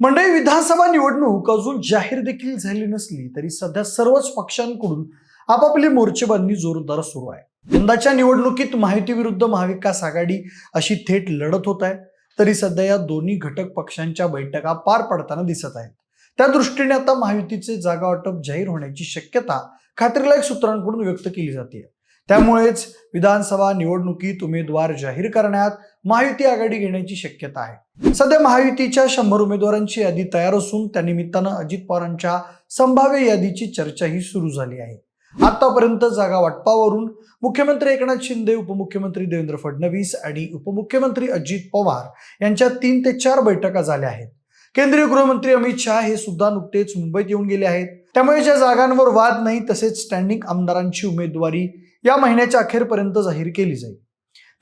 मंडळी विधानसभा निवडणूक अजून जाहीर देखील झाली नसली तरी सध्या सर्वच पक्षांकडून आपापली मोर्चेबांधणी जोरदार सुरू आहे. यंदाच्या निवडणुकीत माहिती विरुद्ध महाविकास आघाडी अशी थेट लढत होत आहे तरी सध्या या दोन्ही घटक पक्षांच्या बैठका पार पडताना दिसत आहेत. त्या दृष्टीने आता महायुतीचे जागा वाटप जाहीर होण्याची शक्यता खात्रीलायक सूत्रांकडून व्यक्त केली जाते. त्यामुळेच विधानसभा निवडणुकीत उमेदवार जाहीर करण्यात महायुती आघाडी घेण्याची शक्यता आहे. सध्या महायुतीच्या शंभर उमेदवारांची यादी तयार असून त्या निमित्तानं अजित पवारांच्या संभाव्य यादीची चर्चाही सुरू झाली आहे. आतापर्यंत जागा वाटपावरून मुख्यमंत्री एकनाथ शिंदे उपमुख्यमंत्री देवेंद्र फडणवीस आणि उपमुख्यमंत्री अजित पवार यांच्या तीन ते चार बैठका झाल्या आहेत. केंद्रीय गृहमंत्री अमित शहा हे सुद्धा नुकतेच मुंबईत येऊन गेले आहेत. त्यामुळे ज्या जागांवर वाद नाही तसेच स्टँडिंग आमदारांची उमेदवारी या महिन्याच्या अखेरपर्यंत जाहीर केली जाईल.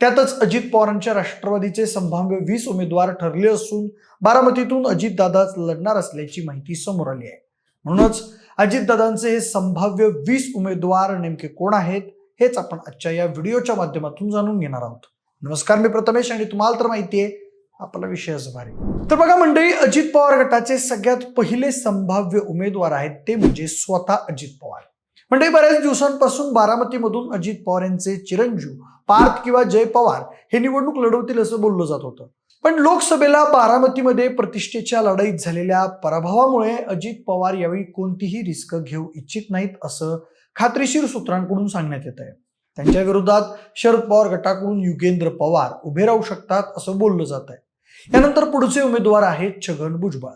त्यातच अजित पवारांच्या राष्ट्रवादीचे संभाव्य वीस उमेदवार ठरले असून बारामतीतून अजितदादाच लढणार असल्याची माहिती समोर आली आहे. म्हणूनच अजितदादांचे हे संभाव्य वीस उमेदवार नेमके कोण आहेत हेच आपण आजच्या या व्हिडिओच्या माध्यमातून जाणून घेणार आहोत. नमस्कार मी प्रथमेश आणि तुम्हाला तर माहिती आहे आपला विषय भारी. तर बघा मंडळी अजित पवार गटाचे सगळ्यात पहिले संभाव्य उमेदवार आहेत ते म्हणजे स्वतः अजित पवार. म्हणजे बऱ्याच दिवसांपासून बारामतीमधून अजित पवार यांचे चिरंजीव पार्थ किंवा जय पवार हे निवडणूक लढवतील असं बोललं जात होतं. पण लोकसभेला बारामतीमध्ये प्रतिष्ठेच्या लढाईत झालेल्या पराभवामुळे अजित पवार यावेळी कोणतीही रिस्क घेऊ इच्छित नाहीत असं खात्रीशीर सूत्रांकडून सांगण्यात येत आहे त्यांच्या विरोधात शरद पवार गटाकडून युगेंद्र पवार उभे राहू शकतात असं बोललं जात आहे यानंतर पुढचे उमेदवार आहेत छगन भुजबळ.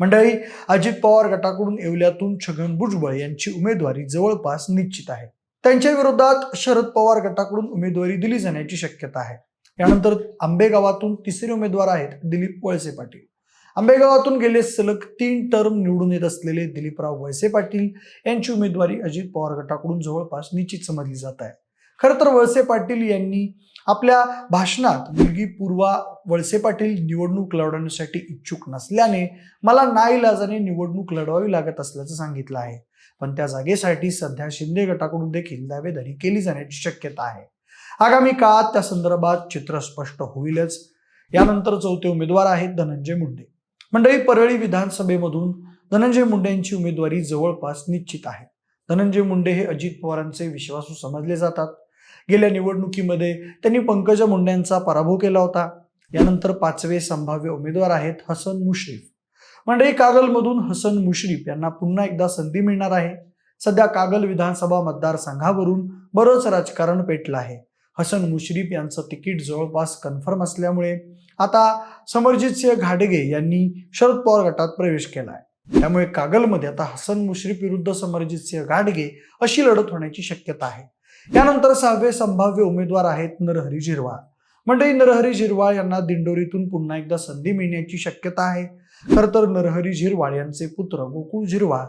मंडळी अजित पवार गटाकडून येवल्यातून छगन भुजबळ यांची उमेदवारी जवळपास निश्चित आहे. त्यांच्या विरोधात शरद पवार गटाकडून उमेदवारी दिली जाण्याची शक्यता आहे. यानंतर आंबेगावातून तिसरे उमेदवार आहेत दिलीप वळसे पाटील. आंबेगावातून गेले सलग तीन टर्म निवडून येत असलेले दिलीपराव वळसे पाटील यांची उमेदवारी अजित पवार गटाकडून जवळपास निश्चित समजली जात आहे. खरं तर वळसे पाटील यांनी आपल्या भाषणात मुलगी पूर्वा वळसे पाटील निवडणूक लढवण्यासाठी इच्छुक नसल्याने मला नाईलाजाने निवडणूक लढवावी लागत असल्याचं सांगितलं आहे. पण त्या जागेसाठी सध्या शिंदे गटाकडून देखील दावेदारी केली जाण्याची शक्यता आहे. आगामी काळात त्या संदर्भात चित्र स्पष्ट होईलच. यानंतर चौथे उमेदवार आहेत धनंजय मुंडे. मंडळी परळी विधानसभेमधून धनंजय मुंडे यांची उमेदवारी जवळपास निश्चित आहे. धनंजय मुंडे हे अजित पवारांचे विश्वासू समजले जातात. गेल्या निवडणुकीमध्ये त्यांनी पंकजा मुंडे यांचा पराभव केला होता. यानंतर पाचवे संभाव्य उमेदवार आहेत हसन मुश्रीफ. म्हणजे कागलमधून हसन मुश्रीफ यांना पुन्हा एकदा संधी मिळणार आहे. सध्या कागल विधानसभा मतदारसंघावरून बरंच राजकारण पेटलं आहे. हसन मुश्रीफ यांचं तिकीट जवळपास कन्फर्म असल्यामुळे आता समरजित सिंह घाडगे यांनी शरद पवार गटात प्रवेश केला आहे त्यामुळे कागलमध्ये आता हसन मुश्रीफ विरुद्ध समरजित सिंह घाडगे अशी लढत होण्याची शक्यता आहे. यानंतर सहावे संभाव्य उमेदवार आहेत नरहरी झिरवाळ मंडळी नरहरी झिरवाळ यांना दिंडोरीतून पुन्हा एकदा संधी मिळण्याची शक्यता आहे. खरं तर नरहरी झिरवाळ यांचे पुत्र गोकुळ झिरवाळ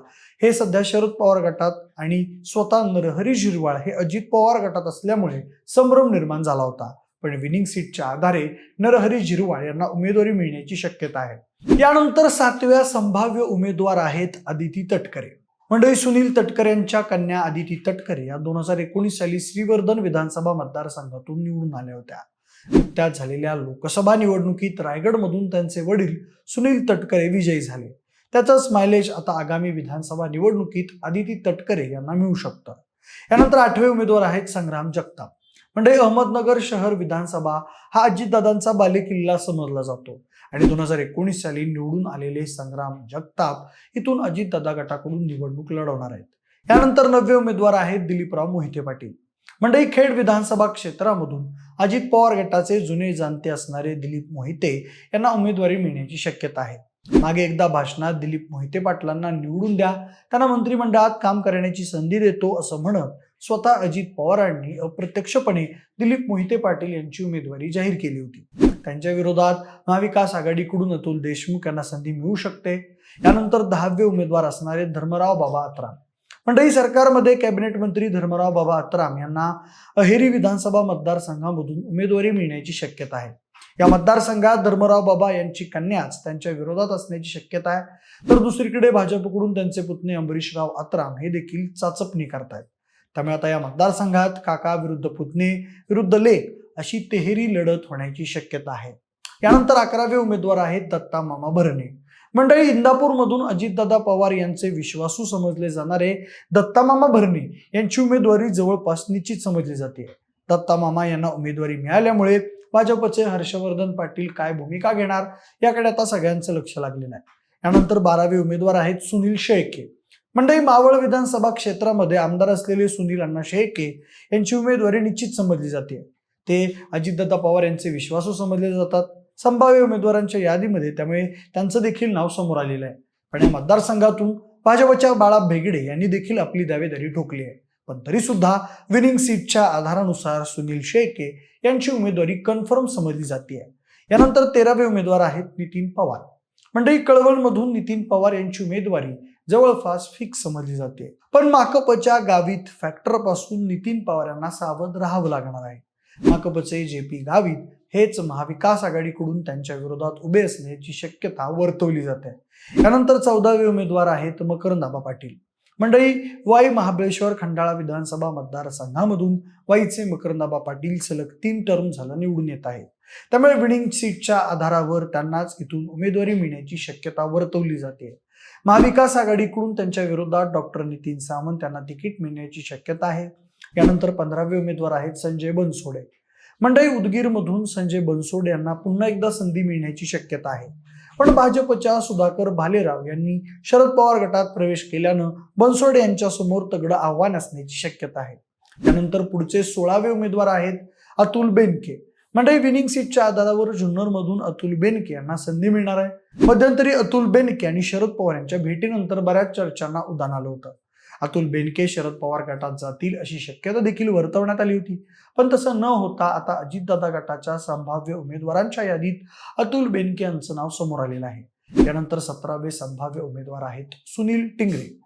हे सध्या शरद पवार गटात आणि स्वतः नरहरी झिरवाळ हे अजित पवार गटात असल्यामुळे संभ्रम निर्माण झाला होता. पण विनिंग सीटच्या आधारे नरहरी झिरवाळ यांना उमेदवारी मिळण्याची शक्यता आहे. यानंतर सातव्या संभाव्य उमेदवार आहेत आदिती तटकरे. मंडळी सुनील तटकरे यांच्या कन्या आदिती तटकरे या दोन हजार एकोणीस साली श्रीवर्धन विधानसभा मतदारसंघातून निवडून आल्या होत्या. नुकत्याच झालेल्या लोकसभा निवडणुकीत रायगडमधून त्यांचे वडील सुनील तटकरे विजयी झाले. त्याचाच मायलेज आता आगामी विधानसभा निवडणुकीत आदिती तटकरे यांना मिळू शकतं. यानंतर आठवे उमेदवार आहेत संग्राम जगताप. म्हणजे अहमदनगर शहर विधानसभा हा अजितदादांचा बालेकिल्ला समजला जातो. आणि दोन हजार एकोणीस साली निवडून आलेले संग्राम जगताप इथून अजितदादा गटाकडून निवडणूक लढवणार आहेत. यानंतर नववे उमेदवार आहेत दिलीपराव मोहिते पाटील. मंडई खेड विधानसभा क्षेत्रामधून अजित पवार गटाचे जुने जाणते असणारे दिलीप मोहिते यांना उमेदवारी मिळण्याची शक्यता आहे. मागे एकदा भाषणात दिलीप मोहिते पाटलांना निवडून द्या त्यांना मंत्रिमंडळात काम करण्याची संधी देतो असं म्हणत स्वतः अजित पवारांनी अप्रत्यक्षपणे दिलीप मोहिते पाटील यांची उमेदवारी जाहीर केली होती. त्यांच्या विरोधात महाविकास आघाडीकडून अतुल देशमुख यांना संधी मिळू शकते. यानंतर दहावे उमेदवार असणारे धर्मराव बाबा अत्राम मंडळी सरकारमध्ये कॅबिनेट मंत्री धर्मराव बाबा अत्राम यांना अहेरी विधानसभा मतदारसंघामधून उमेदवारी मिळण्याची शक्यता आहे. या मतदारसंघात धर्मराव बाबा यांची कन्याच त्यांच्या विरोधात असण्याची शक्यता आहे. तर दुसरीकडे भाजपकडून त्यांचे पुतणे अंबरीशराव अत्राम हे देखील चाचपणी करतायत. त्यामुळे आता या मतदारसंघात काका विरुद्ध पुतणे विरुद्ध लेख अशी तेहेरी लढत होण्याची शक्यता आहे. यानंतर अकरावे उमेदवार आहेत दत्ता मामा भरणे. मंडळी इंदापूरमधून अजितदादा पवार यांचे विश्वासू समजले जाणारे दत्तामामा भरणे यांची उमेदवारी जवळपास निश्चित समजली जाते. दत्तामामा यांना उमेदवारी मिळाल्यामुळे भाजपचे हर्षवर्धन पाटील काय भूमिका घेणार याकडे आता सगळ्यांचं लक्ष लागलेलं आहे. यानंतर बारावे उमेदवार आहेत सुनील शेळके. मंडई मावळ विधानसभा क्षेत्रामध्ये आमदार असलेले सुनील अण्णा शेळके यांची उमेदवारी निश्चित समजली जाते. ते अजितदादा पवार यांचे विश्वासू समजले जातात. संभाव्य उमेदवारांच्या यादीमध्ये त्यामुळे त्यांचं देखील नाव समोर आलेलं आहे. पण या मतदारसंघातून भाजपच्या बाळा भेगडे यांनी देखील आपली दावेदारी ठोकली आहे. पण तरी सुद्धा विनिंग सीटच्या आधारानुसार सुनील शेळके यांची उमेदवारी कन्फर्म समजली जाते. यानंतर तेरावे उमेदवार आहेत नितीन पवार. मंडळी कळवणमधून नितीन पवार यांची उमेदवारी जवळपास फिक्स समजली जाते. पण माकपच्या गावीत फॅक्टरपासून नितीन पवार यांना सावध राहावं लागणार आहे. माकपचे जे पी गावित हेच महाविकास आघाडीकडून त्यांच्या विरोधात उभे असण्याची शक्यता वर्तवली जाते. यानंतर चौदावे उमेदवार आहेत मकरंदाबा पाटील. मंडळी वाई महाबळेश्वर खंडाळा विधानसभा मतदारसंघामधून वाईचे मकरंदाबा पाटील सलग तीन टर्म झाला निवडून येत आहेत. त्यामुळे विनिंग सीटच्या आधारावर त्यांनाच इथून उमेदवारी मिळण्याची शक्यता वर्तवली जाते. महाविकास आघाडीकडून त्यांच्या विरोधात डॉक्टर नितीन सावंत यांना तिकीट मिळण्याची शक्यता आहे. यानंतर पंधरावे उमेदवार आहेत संजय बनसोडे. मंडळी उदगीरमधून संजय बनसोडे यांना पुन्हा एकदा संधी मिळण्याची शक्यता आहे. पण भाजपच्या सुधाकर भालेराव यांनी शरद पवार गटात प्रवेश केल्यानं बनसोडे यांच्या समोर तगडं आव्हान असण्याची शक्यता आहे. त्यानंतर पुढचे सोळावे उमेदवार आहेत अतुल बेनके. म्हणजे विनिंग सीटच्या आधारावर जुन्नरमधून अतुल बेनके यांना संधी मिळणार आहे. मध्यंतरी अतुल बेनके आणि शरद पवार यांच्या भेटीनंतर बऱ्याच चर्चांना उदान आलं होतं. अतुल बेनके शरद पवार गटात जातील अशी शक्यता देखील वर्तवण्यात आली होती. पण तसं न होता आता अजितदादा गटाच्या संभाव्य उमेदवारांच्या यादीत अतुल बेनके यांचं नाव समोर आलेलं आहे. त्यानंतर सतरावे संभाव्य उमेदवार आहेत सुनील टिंगरे.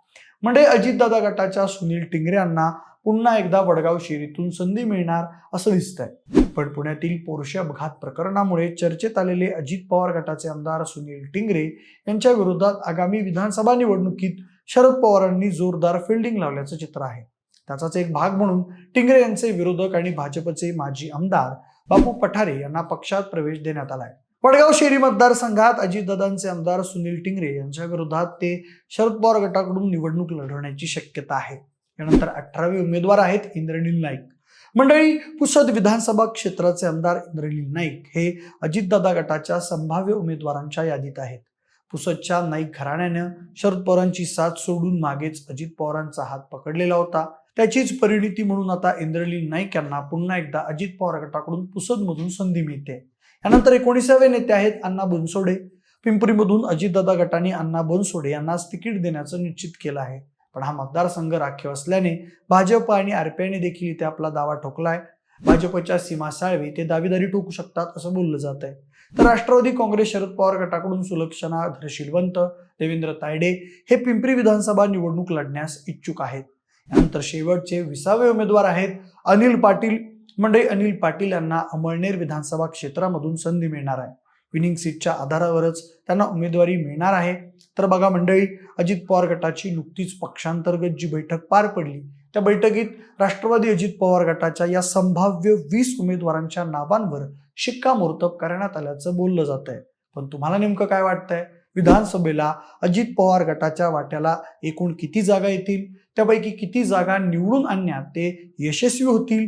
म्हणजे अजितदादा गटाच्या सुनील टिंगरे यांना पुन्हा एकदा वडगाव शेरीतून संधी मिळणार असं दिसतंय. पण पुण्यातील पोरशे अपघात प्रकरणामुळे चर्चेत आलेले अजित पवार गटाचे आमदार सुनील टिंगरे यांच्या विरोधात आगामी विधानसभा निवडणुकीत शरद पवारांनी जोरदार फिल्डिंग लावल्याचं चित्र आहे. त्याचाच एक भाग म्हणून टिंगरे यांचे विरोधक आणि भाजपचे माजी आमदार बापू पठारे यांना पक्षात प्रवेश देण्यात आलाय. वडगाव शेरी मतदारसंघात अजितदादांचे आमदार सुनील टिंगरे यांच्या विरोधात ते शरद पवार गटाकडून निवडणूक लढवण्याची शक्यता आहे. यानंतर अठरावे उमेदवार आहेत इंद्रनील नाईक. मंडळी पुसद विधानसभा क्षेत्राचे आमदार इंद्रनील नाईक हे अजितदादा गटाच्या संभाव्य उमेदवारांच्या यादीत आहेत. पुसदच्या नाईक घराण्यानं शरद पवारांची साथ सोडून मागेच अजित पवारांचा हात पकडलेला होता. त्याचीच परिणिती म्हणून आता इंद्रनील नाईक यांना पुन्हा एकदा अजित पवार गटाकडून पुसदमधून संधी मिळते. यानंतर एकोणीसावे नेते आहेत अण्णा बनसोडे. पिंपरीमधून अजितदादा गटाने अण्णा बनसोडे यांनाच तिकीट देण्याचं निश्चित केलं आहे. पण हा मतदारसंघ राखीव असल्याने भाजप आणि आरपीआयने देखील इथे आपला दावा ठोकलाय. भाजपच्या सीमा साळवी ते दावेदारी ठोकू शकतात असं बोललं जात आहे. तर राष्ट्रवादी काँग्रेस शरद पवार गटाकडून सुलक्षणा धरशीलवंत देवेंद्र तायडे हे पिंपरी विधानसभा निवडणूक लढण्यास इच्छुक आहेत. यानंतर शेवटचे विसावे उमेदवार आहेत अनिल पाटील. मंडळी अनिल पाटील यांना अमळनेर विधानसभा क्षेत्रामधून संधी मिळणार आहे. विनिंग सीटच्या आधारावरच त्यांना उमेदवारी मिळणार आहे. तर बघा मंडळी अजित पवार गटाची नुकतीच पक्षांतर्गत जी बैठक पार पडली त्या बैठकीत राष्ट्रवादी अजित पवार गटाच्या या संभाव्य वीस उमेदवारांच्या नावांवर शिक्कामोर्तब करण्यात आल्याचं बोललं जात आहे पण तुम्हाला नेमकं काय वाटतंय? विधानसभेला अजित पवार गटाच्या वाट्याला एकूण किती जागा येतील? त्यापैकी किती जागा निवडून आणण्यात ते यशस्वी होतील?